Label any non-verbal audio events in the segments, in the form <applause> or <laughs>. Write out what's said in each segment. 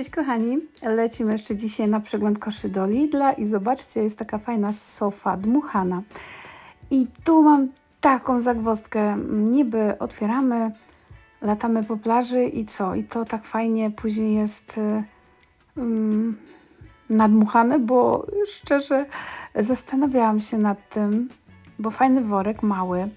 Cześć kochani, lecimy jeszcze dzisiaj na przegląd koszy do Lidla i zobaczcie, jest taka fajna sofa dmuchana. I tu mam taką zagwozdkę, niby otwieramy, latamy po plaży i co? I to tak fajnie później jest mm, nadmuchane, bo szczerze zastanawiałam się nad tym, bo fajny worek, mały,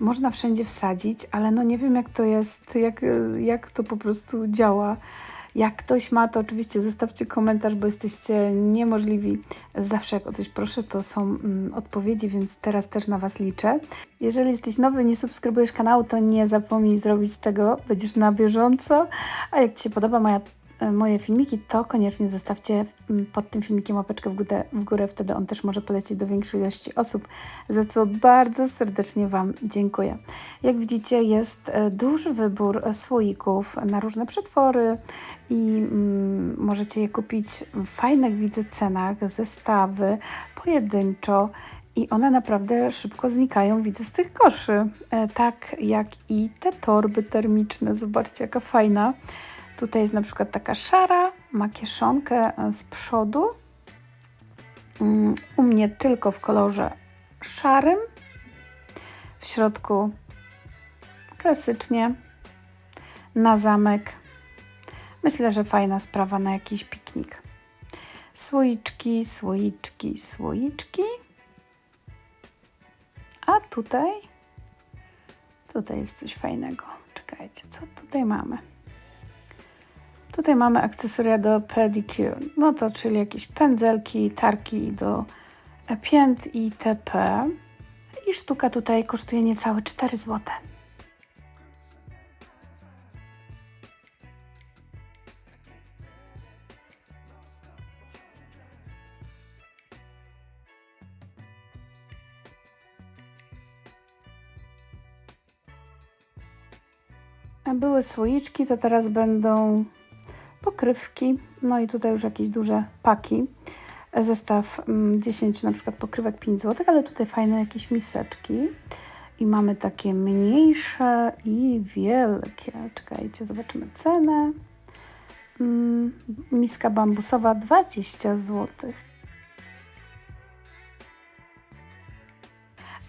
można wszędzie wsadzić, ale no nie wiem jak to jest, jak, jak to po prostu działa. Jak ktoś ma, to oczywiście zostawcie komentarz, bo jesteście niemożliwi. Zawsze jak o coś proszę, to są mm, odpowiedzi, więc teraz też na Was liczę. Jeżeli jesteś nowy, nie subskrybujesz kanału, to nie zapomnij zrobić tego, będziesz na bieżąco. A jak Ci się podoba moja moje filmiki, to koniecznie zostawcie mm, pod tym filmikiem łapeczkę w górę, w górę, wtedy on też może polecieć do większej ilości osób, za co bardzo serdecznie Wam dziękuję. Jak widzicie jest e, duży wybór słoików na różne przetwory i mm, możecie je kupić w fajnych, widzę, cenach, zestawy, pojedynczo i one naprawdę szybko znikają, widzę, z tych koszy. E, tak jak i te torby termiczne. Zobaczcie, jaka fajna. Tutaj jest na przykład taka szara, ma kieszonkę e, z przodu. Mm, u mnie tylko w kolorze szarym. W środku klasycznie na zamek. Myślę, że fajna sprawa na jakiś piknik. Słoiczki, słoiczki, słoiczki. A tutaj, tutaj jest coś fajnego. Czekajcie, co tutaj mamy? Tutaj mamy akcesoria do pedicure, no to czyli jakieś pędzelki, tarki do pięt itp. I sztuka tutaj kosztuje niecałe 4 zł. Były słoiczki, to teraz będą pokrywki, no i tutaj już jakieś duże paki. Zestaw 10 mm, na przykład pokrywek 5 zł, ale tutaj fajne jakieś miseczki. I mamy takie mniejsze i wielkie. Czekajcie, zobaczymy cenę. Mm, miska bambusowa 20 zł.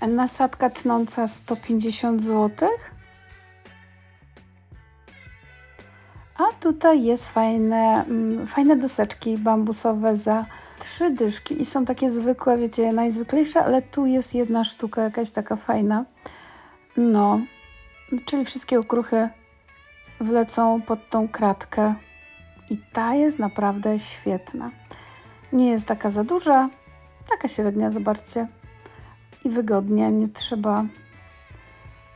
Nasadka tnąca 150 zł. A tutaj jest fajne, mm, fajne deseczki bambusowe za trzy dyszki i są takie zwykłe, wiecie, najzwyklejsze, ale tu jest jedna sztuka jakaś taka fajna. No, czyli wszystkie okruchy wlecą pod tą kratkę i ta jest naprawdę świetna. Nie jest taka za duża, taka średnia, zobaczcie. I wygodnie, nie trzeba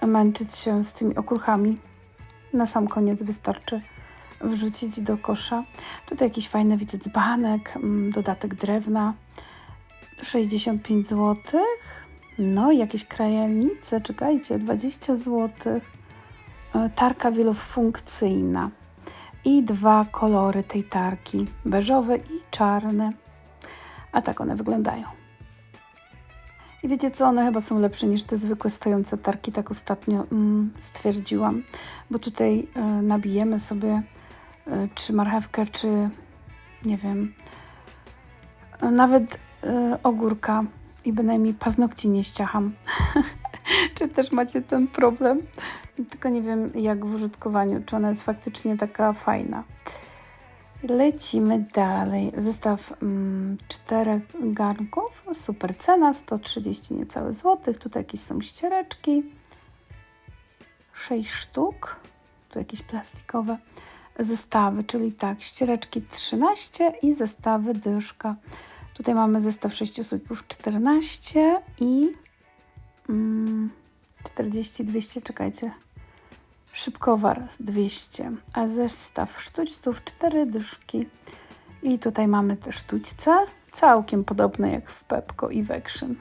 męczyć się z tymi okruchami. Na sam koniec wystarczy wrzucić do kosza. Tutaj jakiś fajny, widzę, dzbanek, mm, dodatek drewna, 65 zł. No i jakieś krajalnice, czekajcie, 20 zł. E, tarka wielofunkcyjna. I dwa kolory tej tarki, beżowy i czarny. A tak one wyglądają. I wiecie co, one chyba są lepsze niż te zwykłe stojące tarki, tak ostatnio mm, stwierdziłam, bo tutaj y, nabijemy sobie czy marchewkę, czy nie wiem, nawet y, ogórka i bynajmniej paznokci nie ściacham. <laughs> czy też macie ten problem? Tylko nie wiem jak w użytkowaniu, czy ona jest faktycznie taka fajna. Lecimy dalej. Zestaw mm, czterech garnków. Super cena, 130 niecałe złotych. Tutaj jakieś są ściereczki. 6 sztuk. Tu jakieś plastikowe zestawy, czyli tak, ściereczki 13 i zestawy dyszka. Tutaj mamy zestaw 6 słoików 14 i mm, 40, 200, czekajcie, szybkowar 200, a zestaw sztućców 4 dyszki. I tutaj mamy te sztućce, całkiem podobne jak w Pepko i w Action.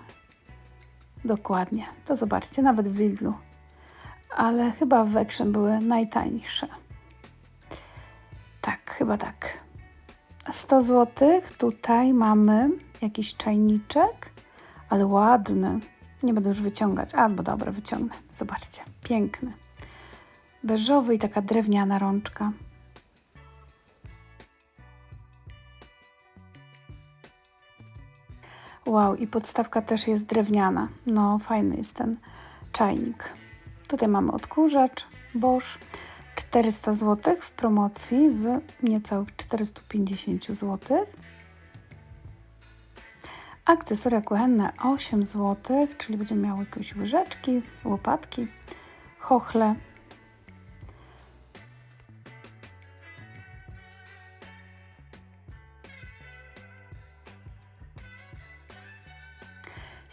Dokładnie, to zobaczcie, nawet w Lidlu. Ale chyba w Action były najtańsze. Chyba tak. 100 zł. Tutaj mamy jakiś czajniczek, ale ładny. Nie będę już wyciągać. Albo dobra, wyciągnę. Zobaczcie. Piękny. Beżowy i taka drewniana rączka. Wow, i podstawka też jest drewniana. No, fajny jest ten czajnik. Tutaj mamy odkurzacz Bosch. 400 zł w promocji z niecałych 450 zł. Akcesoria kuchenne 8 zł, czyli będziemy miały jakieś łyżeczki, łopatki, chochle.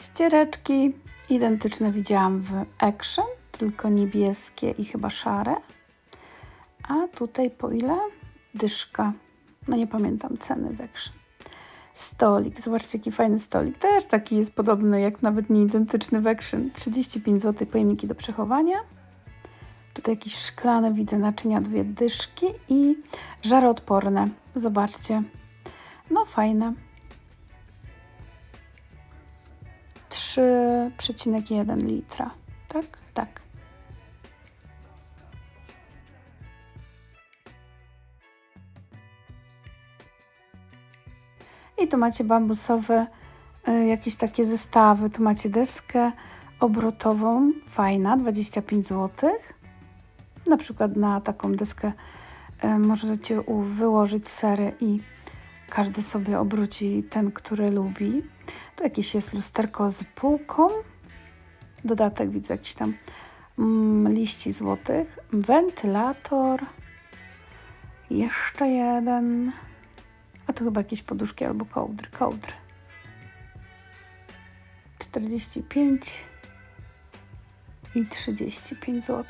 Ściereczki identyczne widziałam w Action, tylko niebieskie i chyba szare. A tutaj po ile? Dyszka. No nie pamiętam ceny w Action. Stolik, zobaczcie jaki fajny stolik. Też taki jest podobny, jak nawet nie identyczny w Action. 35 zł pojemniki do przechowania. Tutaj jakieś szklane, widzę naczynia, dwie dyszki i żaroodporne. Zobaczcie. No fajne. 3,1 litra. Tak? I tu macie bambusowe y, jakieś takie zestawy. Tu macie deskę obrotową, fajna, 25 zł. Na przykład na taką deskę y, możecie wyłożyć sery i każdy sobie obróci ten, który lubi. Tu jakieś jest lusterko z półką. Dodatek widzę jakiś tam mm, liści złotych. Wentylator. Jeszcze jeden. Tu chyba jakieś poduszki albo kołdry. Kołdry. 45 i 35 zł.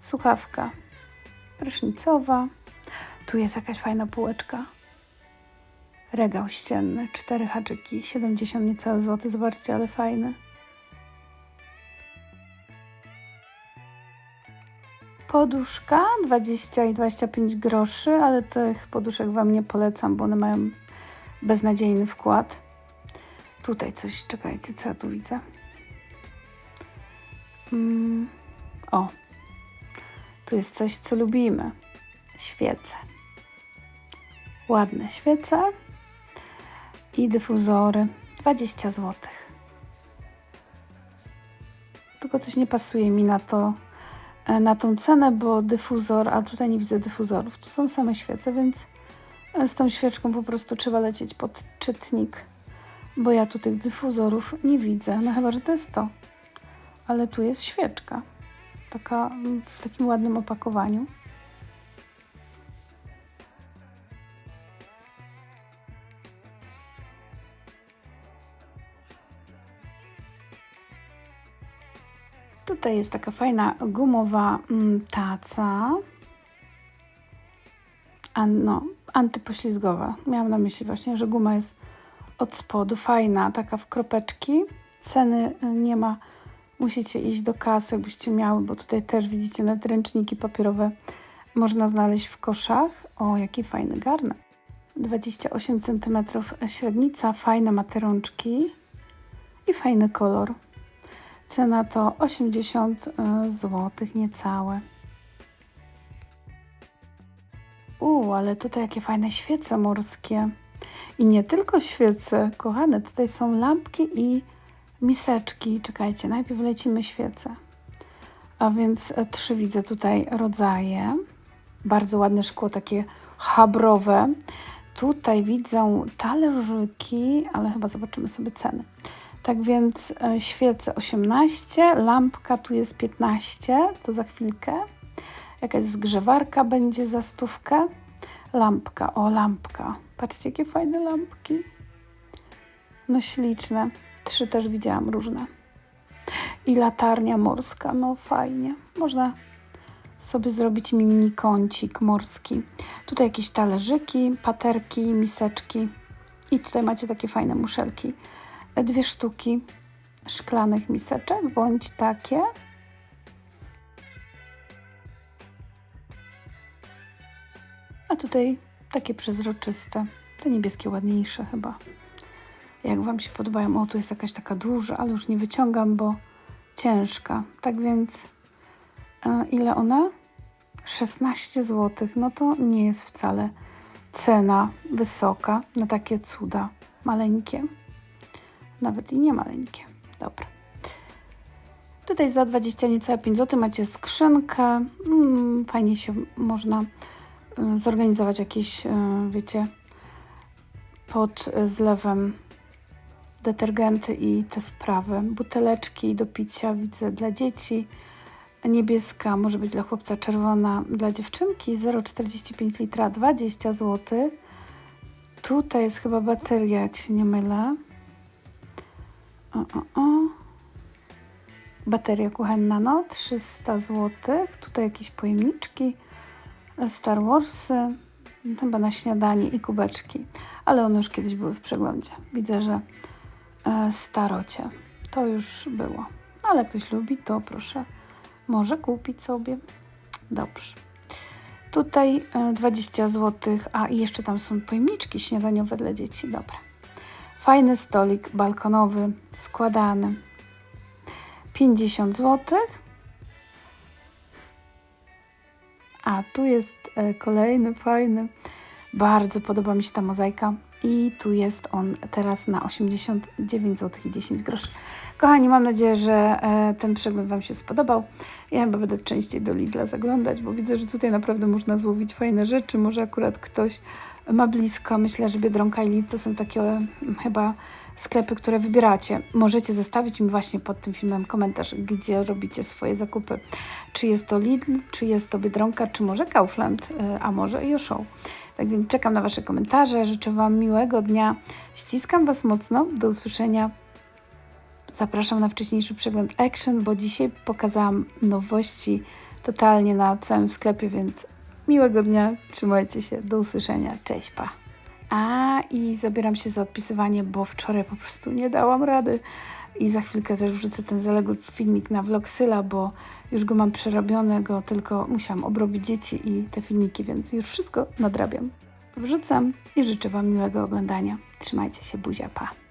Słuchawka prysznicowa. Tu jest jakaś fajna półeczka. Regał ścienny, cztery haczyki, 70 niecałe złote, zobaczcie, ale fajny. Poduszka 20 i 25 groszy, ale tych poduszek Wam nie polecam, bo one mają beznadziejny wkład. Tutaj coś, czekajcie, co ja tu widzę. Mm, o, tu jest coś, co lubimy. Świece. Ładne świece i dyfuzory 20 zł. Tylko coś nie pasuje mi na to, na tą cenę, bo dyfuzor, a tutaj nie widzę dyfuzorów. Tu są same świece, więc z tą świeczką po prostu trzeba lecieć pod czytnik, bo ja tu tych dyfuzorów nie widzę. No chyba, że to jest to. Ale tu jest świeczka. Taka mm, w takim ładnym opakowaniu. Tutaj jest taka fajna gumowa mm, taca. A no, antypoślizgowa. Miałam na myśli właśnie, że guma jest od spodu, fajna, taka w kropeczki. Ceny y, nie ma, musicie iść do kasy, byście miały, bo tutaj też widzicie nadręczniki papierowe można znaleźć w koszach. O, jaki fajny garnek. 28 cm średnica, fajne materączki i fajny kolor. Cena to 80 zł, niecałe. U, ale tutaj jakie fajne świece morskie. I nie tylko świece, kochane, tutaj są lampki i miseczki. Czekajcie, najpierw lecimy świece. A więc e, trzy widzę tutaj rodzaje. Bardzo ładne szkło, takie habrowe. Tutaj widzę talerzyki, ale chyba zobaczymy sobie ceny. Tak więc e, świece 18, lampka tu jest 15, to za chwilkę. Jakaś zgrzewarka będzie za stówkę. Lampka, o lampka. Patrzcie, jakie fajne lampki. No śliczne. Trzy też widziałam różne. I latarnia morska, no fajnie. Można sobie zrobić mini kącik morski. Tutaj jakieś talerzyki, paterki, miseczki. I tutaj macie takie fajne muszelki dwie sztuki szklanych miseczek, bądź takie. A tutaj takie przezroczyste. Te niebieskie ładniejsze chyba. Jak Wam się podobają? O, tu jest jakaś taka duża, ale już nie wyciągam, bo ciężka. Tak więc e, ile ona? 16 zł. No to nie jest wcale cena wysoka na takie cuda maleńkie. Nawet i nie maleńkie. Dobra. Tutaj za 20 niecałe 5 zł macie skrzynkę. Mm, fajnie się można y, zorganizować jakieś, y, wiecie, pod y, zlewem detergenty i te sprawy. Buteleczki do picia widzę dla dzieci. Niebieska może być dla chłopca, czerwona dla dziewczynki. 0,45 litra 20 zł. Tutaj jest chyba bateria, jak się nie mylę. O, o, o. Bateria kuchenna, no 300 zł. Tutaj jakieś pojemniczki, Star Warsy, chyba na śniadanie i kubeczki. Ale one już kiedyś były w przeglądzie. Widzę, że e, starocie. To już było. Ale ktoś lubi, to proszę, może kupić sobie. Dobrze. Tutaj e, 20 zł, a i jeszcze tam są pojemniczki śniadaniowe dla dzieci. Dobra. Fajny stolik balkonowy, składany. 50 zł. A tu jest e, kolejny fajny. Bardzo podoba mi się ta mozaika. I tu jest on teraz na 89 zł i 10 groszy. Kochani, mam nadzieję, że e, ten przegląd Wam się spodobał. Ja chyba będę częściej do Lidla zaglądać, bo widzę, że tutaj naprawdę można złowić fajne rzeczy. Może akurat ktoś ma blisko. Myślę, że Biedronka i Lidl to są takie mm, chyba sklepy, które wybieracie. Możecie zostawić mi właśnie pod tym filmem komentarz, gdzie robicie swoje zakupy. Czy jest to Lidl, czy jest to Biedronka, czy może Kaufland, e, a może i Show. Tak więc czekam na Wasze komentarze. Życzę Wam miłego dnia. Ściskam Was mocno. Do usłyszenia. Zapraszam na wcześniejszy przegląd Action, bo dzisiaj pokazałam nowości totalnie na całym sklepie, więc miłego dnia. Trzymajcie się. Do usłyszenia. Cześć, pa. A i zabieram się za odpisywanie, bo wczoraj po prostu nie dałam rady. I za chwilkę też wrzucę ten zaległy filmik na Vlogsyla, bo już go mam przerobionego, tylko musiałam obrobić dzieci i te filmiki, więc już wszystko nadrabiam. Wrzucam i życzę Wam miłego oglądania. Trzymajcie się, buzia, pa.